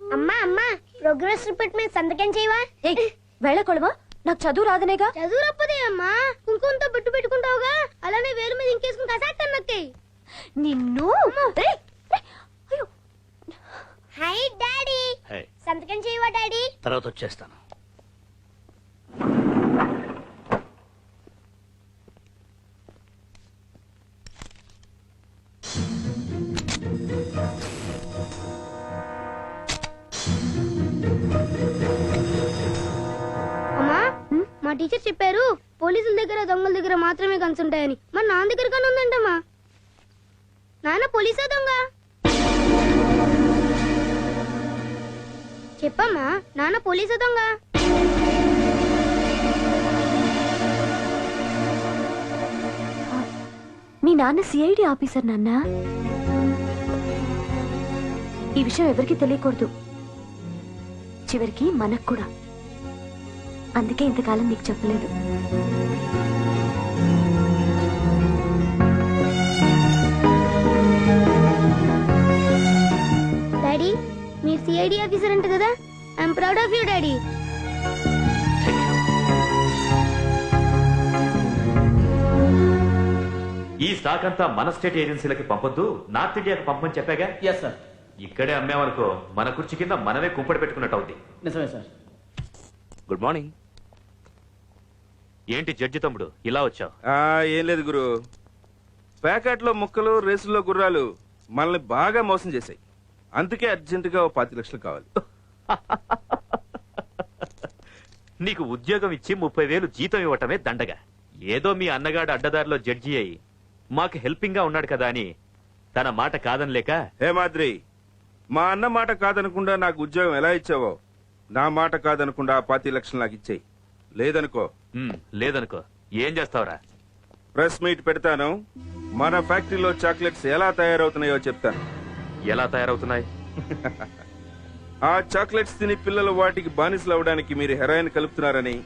అమ్మా అమ్మా progress report మీద సంతకం చేయవా? వెళ్ళకొడవా? నాకు చదువు రాదనేగా? చదువు రప్పదే అమ్మా. కుంకుమంతో బొట్టు పెట్టుకుంటావుగా? అలానే వేలు మీద ఇంకేసుకుని కసాక్తాను నొక్కి. నిన్ను? Hi daddy. సంతకం చేయవా డాడీ? తర్వాత వచ్చేస్తాను. టీచర్ చెప్పారు పోలీసుల దగ్గర దొంగల దగ్గర మాత్రమే గన్స్ ఉంటాయని. మరి నాన్న దగ్గర కానీ ఉందంటమ్మా. నాన్న పోలీసా దొంగ? చెప్పమ్మా నాన్న పోలీసా దొంగ? మీ నాన్న సిఐడి ఆఫీసర్ నాన్న? ఈ విషయం ఎవరికి తెలియకూడదు. చివరికి మనకు కూడా. అందుకే ఇంతకాలం నీకు చెప్పలేదు. డాడీ మీరు సిఐడి ఆఫీసర్ అంట కదా? I'm proud of you daddy. ఈ స్టాక్ అంతా మన స్టేట్ ఏజెన్సీలకి పంపొద్దు నార్త్ ఇండియాకి పంపమని చెప్పాగా? ఎస్ సార్ ఇక్కడే అమ్మేమనుకో మన కుర్చీ కింద మనమే కుంపడి పెట్టుకున్నట్టు అవుద్ది. నిజమే సార్ గుడ్ మార్నింగ్ ఏంటి జడ్జి తమ్ముడు? ఇలా వచ్చావు. ఏం లేదు గురు. ప్యాకెట్లో ముక్కలు రేసుల్లో గుర్రాలు మనల్ని బాగా మోసం చేశాయి. అందుకే అర్జెంటుగా ఓ పాతి లక్షలు కావాలి. నీకు ఉద్యోగం ఇచ్చి ముప్పై వేలు జీతం ఇవ్వటమే దండగా. ఏదో మీ అన్నగాడు అడ్డదారిలో జడ్జి అయి మాకు హెల్పింగ్గా ఉన్నాడు కదా అని తన మాట కాదనిలేక హే మాద్రి మా అన్న మాట కాదనకుండా నాకు ఉద్యోగం ఎలా ఇచ్చావో నా మాట కాదనకుండా ఆ పాతి లక్షలు నాకు ఇచ్చేయి. లేదనుకో. "ఉమ్, లేదనుకో. ఏం చేస్తావురా? ప్రెస్ మీట్ పెడతాను. మన ఫ్యాక్టరీలో చాక్లెట్స్ ఎలా తయారవుతున్నాయో చెప్తాను. ఎలా తయారవుతున్నాయి? ఆ చాక్లెట్స్ తిని పిల్లలు వాటికి బానిసలు అవడానికి మీరు హెరాయిన్ కలుపుతున్నారని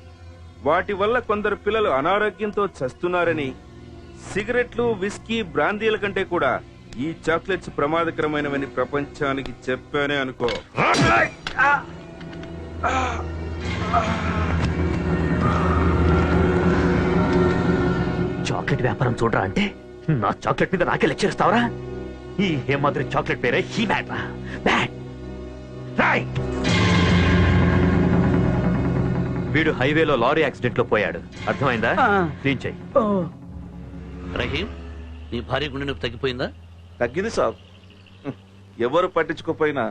వాటి వల్ల కొందరు పిల్లలు అనారోగ్యంతో చస్తున్నారని సిగరెట్లు విస్కీ బ్రాందీల కంటే కూడా ఈ చాక్లెట్స్ ప్రమాదకరమైనవని ప్రపంచానికి చెప్పానే అనుకో. చాక్లెట్ వ్యాపారం చూడరా అంటే? నా చాక్లెట్ మీద నాకే లెక్చర్ ఇస్తావరా? ఈ హేమాద్రి చాక్లెట్ పేరే హీ బ్యాడ్ రా రాయ్ వీడు హైవేలో లారీ యాక్సిడెంట్లో పోయాడు. అర్థమైందా? ఆ. క్లీన్ చెయ్యి రహీం నీ భార్య గుండె నొప్పి తగ్గిపోయిందా? తగ్గింది సాబ్. ఎవరు పట్టించుకోపోయినా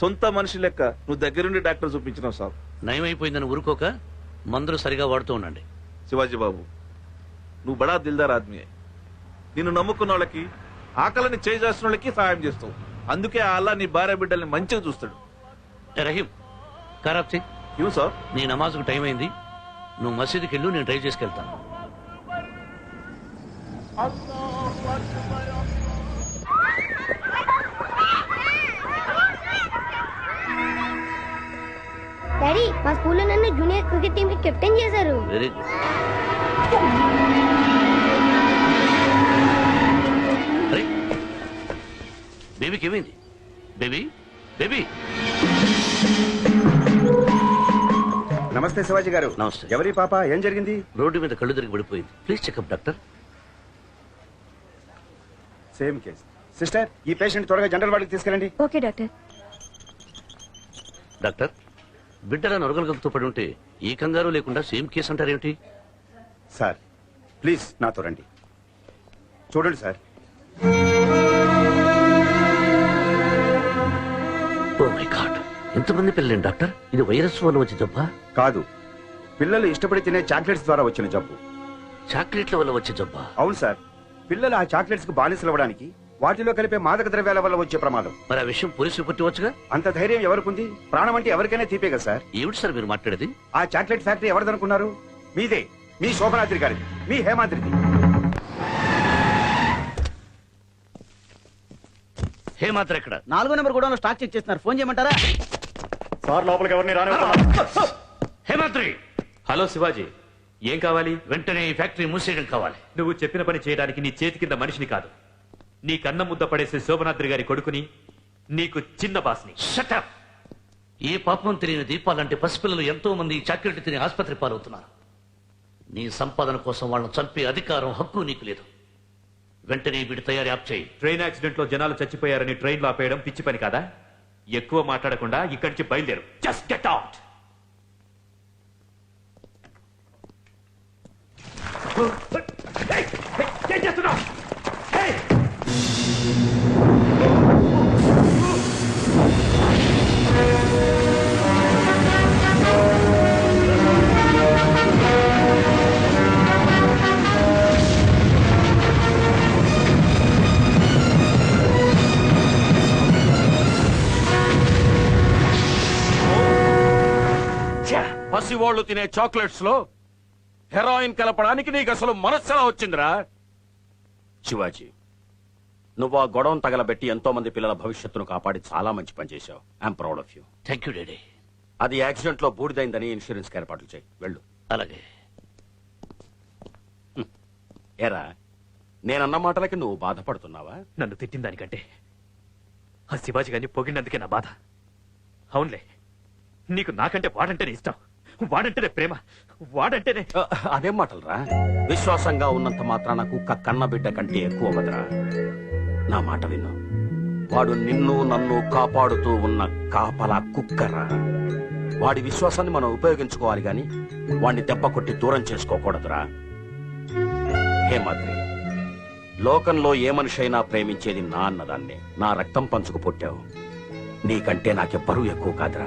సొంత మనిషి లెక్క నువ్వు దగ్గరుండి డాక్టర్ చూపించినావు సాబ్. నయమైపోయిందని ఊరుకోక మందులు సరిగా వాడుతూ ఉండండి. శివాజీ బాబు నువ్వు బడా దిల్దార్ ఆద్మీ నిన్ను నమ్ముకున్న వాళ్ళకి ఆకలిని చేసిన వాళ్ళకి సహాయం చేస్తావు. అందుకే అల్లా నీ భార్య బిడ్డల్ని మంచిగా చూస్తాడు. రహీం ఖరాబ్ సి ఇవ్వు సార్. నీ నమాజ్కు టైం అయింది. నువ్వు మసీదుకి వెళ్ళు నేను డ్రైవ్ చేసుకెళ్తాను. డాడీ మా స్కూల్లో నన్ను జూనియర్ క్రికెట్ టీం కి కెప్టెన్ చేశారు. Very good. బేబీకి ఏమైంది బేబీ బేబీ నమస్తే శివాజీ గారు. నమస్తే. ఎవరి పాప? ఏం జరిగింది? రోడ్డు మీద కళ్ళు తిరిగి పడిపోయింది please checkup doctor same case sister ఈ పేషెంట్ త్వరగా జనరల్ వార్డుకి తీసుకెళ్ళండి. ఓకే డాక్టర్ డాక్టర్ బిడ్డల నొరగలగలతో పడి ఉంటే ఈ కంగారు లేకుండా సేమ్ కేసు అంటారేమిటి సార్ ప్లీజ్ నాతో రండి. చూడండి సార్ ఎంతమంది పిల్లలేండి డాక్టర్? ఇది వైరస్ వల్ల వచ్చే జబ్బా? కాదు. పిల్లలు ఇష్టపడి తినే చాక్లెట్స్ ద్వారా వచ్చిన జబ్బు. చాక్లెట్ల వల్ల వచ్చే జబ్బా? అవును సార్. పిల్లలు ఆ చాక్లెట్స్కు బానిసలు అవ్వడానికి వాటిలో కలిపే మాదక ద్రవ్యాల వల్ల వచ్చే ప్రమాదం. మరి ఆ విషయం పోలీసులు పట్టివచ్చుగా అంత ధైర్యం ఎవరికుంది? ప్రాణం అంటే ఎవరికైనా తీపే కదా సార్. ఏమిటి సార్ మీరు మాట్లాడేది? ఆ చాక్లెట్ ఫ్యాక్టరీ ఎవరిదనుకున్నారు? మీదే. మీ శోభనాద్రి గారిది. మీ హేమాద్రిది. హేమాత్ర ఎక్కడ? నాలుగో నెంబర్ కూడా స్టాక్ చెక్ చేస్తున్నారు. ఫోన్ చేయమంటారా? సార్ లోపలికి ఎవరిని రాని హేమాద్రి హలో శివాజీ ఏం కావాలి? వెంటనే ఈ ఫ్యాక్టరీ మూసేయడం కావాలి. నువ్వు చెప్పిన పని చేయడానికి నీ చేతి కింద మనిషిని కాదు. నీ కన్న ముద్ద పడేసే శోభనాద్రి గారి కొడుకుని నీకు చిన్న బాస్ని. షటప్ ఈ పాపం తెలియని దీపాలంటే పసిపిల్లలు ఎంతో మంది ఈ చాక్లెట్ తిని ఆసుపత్రి పాలవుతున్నారు. నీ సంపాదన కోసం వాళ్ళని చంపే అధికారం హక్కు నీకు లేదు. వెంటనే వీడి తయారీ ఆప్ చేయి. ట్రైన్ యాక్సిడెంట్లో జనాలు చచ్చిపోయారని ట్రైన్లో ఆపేయడం పిచ్చి పని కాదా? ఎక్కువ మాట్లాడకుండా ఇక్కడి నుంచి బయలుదేరు. జస్ట్ గెట్ అవుట్ ఏం చేస్తున్నావు? పసివాళ్ళు తినే చాక్లెట్స్లో హెరాయిన్ కలపడానికి నీకు అసలు మనస్సెలా వచ్చిందిరా? శివాజీ నువ్వు ఆ గొడవను తగలబెట్టి ఎంతో మంది పిల్లల భవిష్యత్తును కాపాడి చాలా మంచి పని చేశావు. I'm proud of you thank you daddy అది యాక్సిడెంట్లో బూడిదైందని ఇన్సూరెన్స్ ఏర్పాట్లు చేయి. వెళ్ళు. అలాగే. ఏరా నేనన్న మాటలకి నువ్వు బాధపడుతున్నావా? నన్ను తిట్టిన దానికంటే ఆ శివాజీ గారిని పొగిడినందుకే నా బాధ. అవునులే. నీకు నాకంటే వాడంటేనే ఇష్టం. వాడంటేనే ప్రేమ. వాడంటేనే అదేం మాటలరా? విశ్వాసంగా ఉన్నంత మాత్రాన కుక్క కన్న బిడ్డ కంటే ఎక్కువ వదరా. నా మాట విను. వాడు నిన్ను నన్ను కాపాడుతూ ఉన్న కాపలా కుక్కరా. వాడి విశ్వాసాన్ని మనం ఉపయోగించుకోవాలి గాని వాడిని దెబ్బ కొట్టి దూరం చేసుకోకూడదురా. హేమాద్రి లోకంలో ఏ మనిషి అయినా ప్రేమించేది నా అన్నదాన్నే. నా రక్తం పంచుకు పుట్టావు. నీకంటే నాకెవ్వరూ ఎక్కువ కాదురా.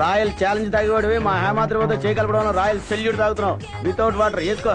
రాయల్ ఛాలెంజ్ తాగేవాడివి. మా హేమాద్రి వద్ద చేయగలపడం రాయల్ సెల్యూట్ తాగుతున్నాం. వితౌట్ వాటర్ వేసుకో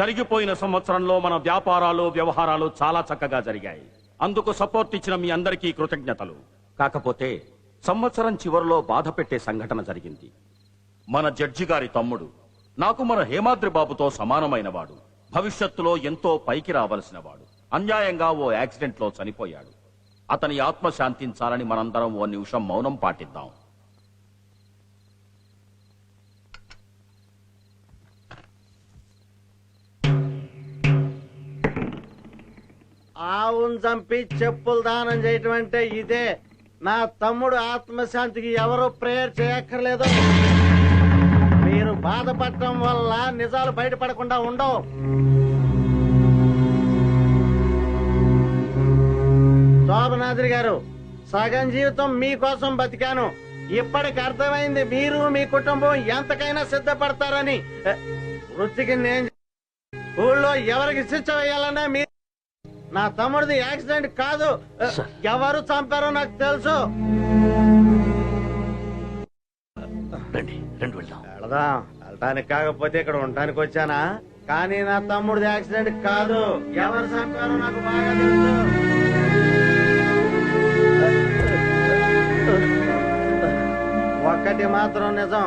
జరిగిపోయిన సంవత్సరంలో మన వ్యాపారాలు వ్యవహారాలు చాలా చక్కగా జరిగాయి. అందుకు సపోర్ట్ ఇచ్చిన మీ అందరికీ కృతజ్ఞతలు. కాకపోతే సంవత్సరం చివరిలో బాధ పెట్టే సంఘటన జరిగింది. మన జడ్జి గారి తమ్ముడు నాకు మన హేమాద్రి బాబుతో సమానమైన వాడు భవిష్యత్తులో ఎంతో పైకి రావలసిన వాడు అన్యాయంగా ఓ యాక్సిడెంట్లో చనిపోయాడు. అతని ఆత్మ శాంతించాలని మనందరం ఓ నిమిషం మౌనం పాటిద్దాం. ఆవును చంపి చెప్పులు దానం చేయటం అంటే ఇదే. నా తమ్ముడు ఆత్మశాంతికి ఎవరు ప్రేయర్ చేయక్కర్లేదు. మీరు బాధపడటం వల్ల నిజాలు బయటపడకుండా ఉండవు. శోభనాద్రి గారు సగం జీవితం మీకోసం బతికాను. ఇప్పటికి అర్థమైంది మీరు మీ కుటుంబం ఎంతకైనా సిద్ధపడతారని. వృత్తికి నేను ఊళ్ళో ఎవరికి శిక్ష వేయాలన్నా మీరు నా తమ్ముడిది యాక్సిడెంట్ కాదు. ఎవరు చంపారో నాకు తెలుసు. రండి రెండు వెళ్దాం. వెళదాం. వెళ్ళటానికి కాకపోతే ఇక్కడ ఉండటానికి వచ్చానా? కానీ నా తమ్ముడిది యాక్సిడెంట్ కాదు. ఎవరు చంపారో నాకు బాగా తెలుసు. ఒక్కటి మాత్రం నిజం.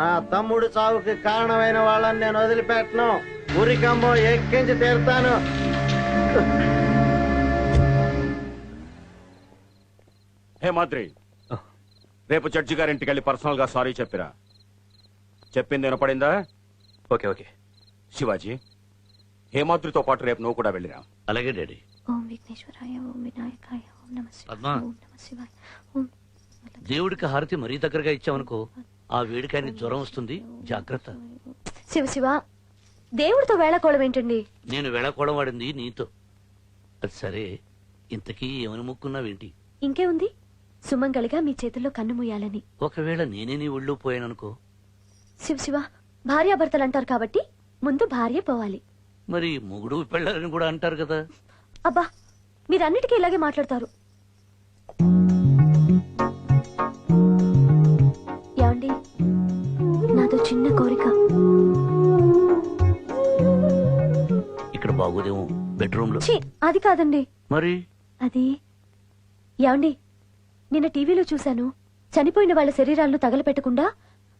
నా తమ్ముడు చావుకి కారణమైన వాళ్ళని నేను వదిలిపెట్టను. ఉరికంబం ఎక్కించి తీరుతాను. హేమాద్రి రేపు జడ్జి గారింటికి వెళ్ళి పర్సనల్గా సారీ చెప్పిరా. చెప్పింది వినపడిందా? Okay okay. శివాజీ హేమాద్రితో పాటు రేపు నువ్వు కూడా వెళ్ళిరా. అలాగే డాడీ. ఓం విఘ్నేశ్వరాయ ఓం వినాయకాయ ఓం నమ శివాయ. ఓం నమ శివాయ ఓం దేవుడికి హారతి మరీ దగ్గరగా ఇచ్చావనుకో ఆ వేడికాయని జ్వరం వస్తుంది. జాగ్రత్త. శివ శివ దేవుడితో వేళకోళం ఏంటండి? నేను వెళ్ళకూడం వాడింది నీతో. అది సరే. ఇంతకీ ఏమని ముక్కున్నావేంటి? ఇంకే ఉంది సుమంగళిగా మీ చేతుల్లో కన్ను మూయాలని. ఒకవేళ నేనే నీ ఒళ్ళు పోయాననుకో? శివ శివ భార్యాభర్తలు అంటారు కాబట్టి ముందు భార్య పోవాలి. మరి మొగుడు పెళ్ళారని కూడా అంటారు కదా. అబ్బా మీరన్నిటికీ ఇలాగే మాట్లాడతారు. ఏమండి? నాదో చిన్న కోరిక. ఇక్కడ బాగోదేమో. బెడ్రూమ్లో ఛీ అది కాదండి. మరి? అది ఏమండి నిన్న టీవీలో చూశాను. చనిపోయిన వాళ్ళ శరీరాలను తగలపెట్టకుండా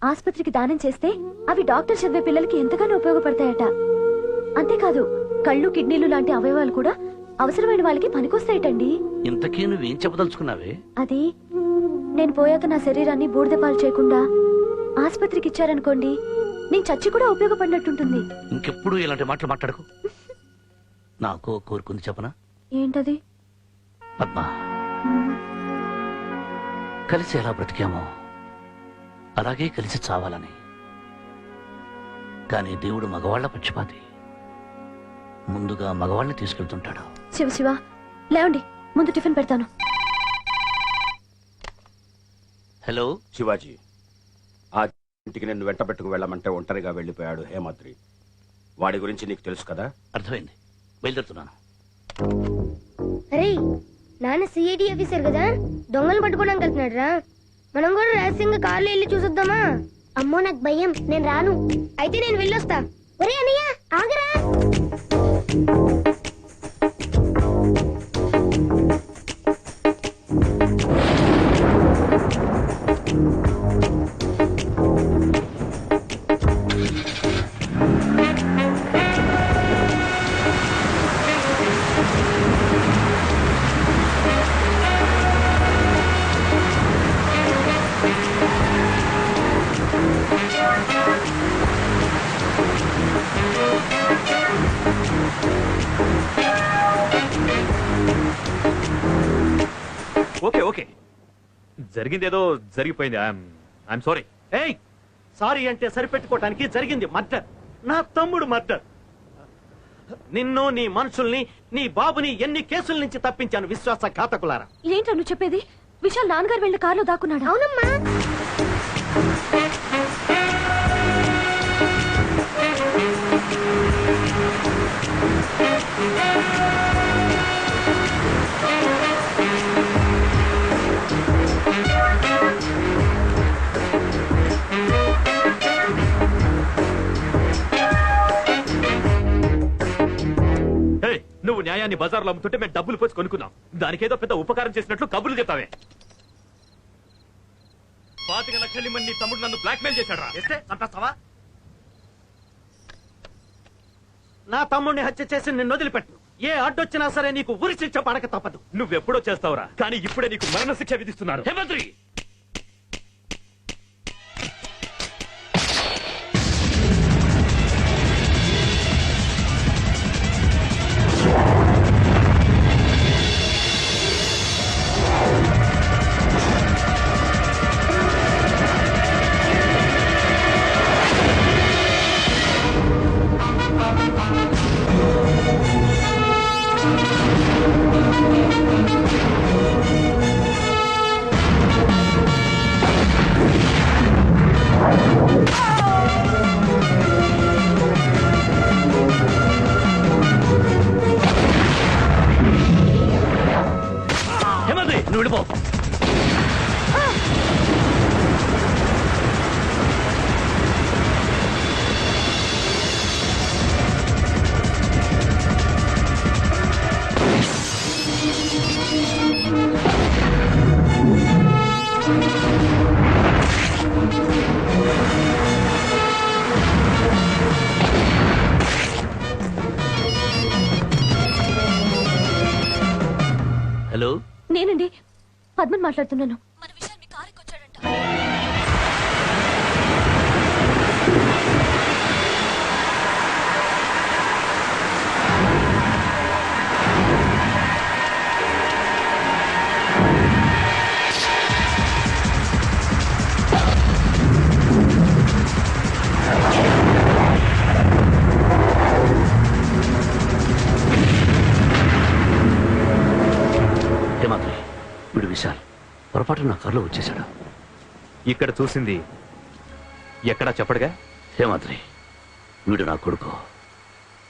ఆస్పత్రికి దానం చేస్తే అవి డాక్టర్ చదివే పిల్లలకి ఎంతగానో ఉపయోగపడతాయట. అంతేకాదు కళ్ళు కిడ్నీలు లాంటి అవయవాలు కూడా అవసరమైన వాళ్ళకి పనికొస్తాయటండి. ఇంతకీ నువ్వేం చెప్పదలుచుకున్నావే? అది నేను పోయాక నా శరీరాన్ని బూడిదపాలు చేయకుండా ఆస్పత్రికి ఇచ్చారనుకోండి నేను చచ్చి కూడా ఉపయోగపడినట్టుంటుంది. ఇంకెప్పుడు ఇలాంటి మాటలు మాట్లాడకు. నాకు కోరుకుంది చెప్పనా? ఏంటది? పద్మ. కలిసి ఎలా బ్రతికామో అలాగే కలిసి చావాలని. కానీ దేవుడు మగవాళ్ళ పక్షపాతి. ముందుగా మగవాళ్ళని తీసుకెళ్తుంటాడు. శివ శివ లేవండి ముందు టిఫిన్ పెడతాను. హలో? శివాజీ ఆ ఇంటికి నిన్ను వెంట పెట్టుకు వెళ్ళమంటే ఒంటరిగా వెళ్ళిపోయాడు హేమాద్రి. వాడి గురించి నీకు తెలుసు కదా? అర్థమైంది. బయలుదేరుతున్నాను. అరే నాన్న సిఐడి ఆఫీసర్ కదా? దొంగలు పట్టుకోవడానికి వెళ్తున్నాడు రా మనం కూడా రహస్యంగా కార్లో వెళ్ళి చూసొద్దామా? అమ్మో నాకు భయం. నేను రాను. అయితే నేను వెళ్ళొస్తా. ఒరే అన్నయ్య ఆగరా. Okay okay. జరిగిందేదో జరిగిపోయింది. I'm sorry. ఏయ్ సారీ అంటే సరిపెట్టుకోవటానికి జరిగింది మర్డర్. నా తమ్ముడు మర్డర్. నిన్ను నీ మనుషుల్ని నీ బాబుని ఎన్ని కేసుల నుంచి తప్పించాను విశ్వాస ఘాతకులారా ఏంటో నువ్వు చెప్పేది? విశాల్ నాన్నగారు వెళ్ళి కారులో దాక్కున్నాడు? అవునమ్మా. ఏయ్, నువ్వు న్యాయాన్ని బజార్లో అమ్ముతుంటే మేము డబ్బులు పోసి కొనుక్కున్నాం. దానికేదో పెద్ద ఉపకారం చేసినట్లు కబుర్లు చెప్తావే పాతిక లక్షలు నీ తమ్ముడు నన్ను బ్లాక్మెయిల్ చేశాడు రా ఎస్తే చంపేస్తావా నా తమ్ముడిని హత్య చేసి నిన్ను వదిలిపెట్టు. ఏ అడ్డొచ్చినా సరే నీకు ఉరి శిక్ష పడక తప్పదు. నువ్వెప్పుడో చేస్తావురా. కానీ ఇప్పుడే నీకు మరణ శిక్ష విధిస్తున్నారు. హేమంత్రి! నువ్వు వెళ్ళిపో. హలో నేనండి. పద్మన్ మాట్లాడుతున్నాను. పొరపాటు నా కారులో వచ్చేశాడు. ఇక్కడ చూసింది ఎక్కడా చెప్పడుగా? హేమాద్రి వీడు నా కొడుకు.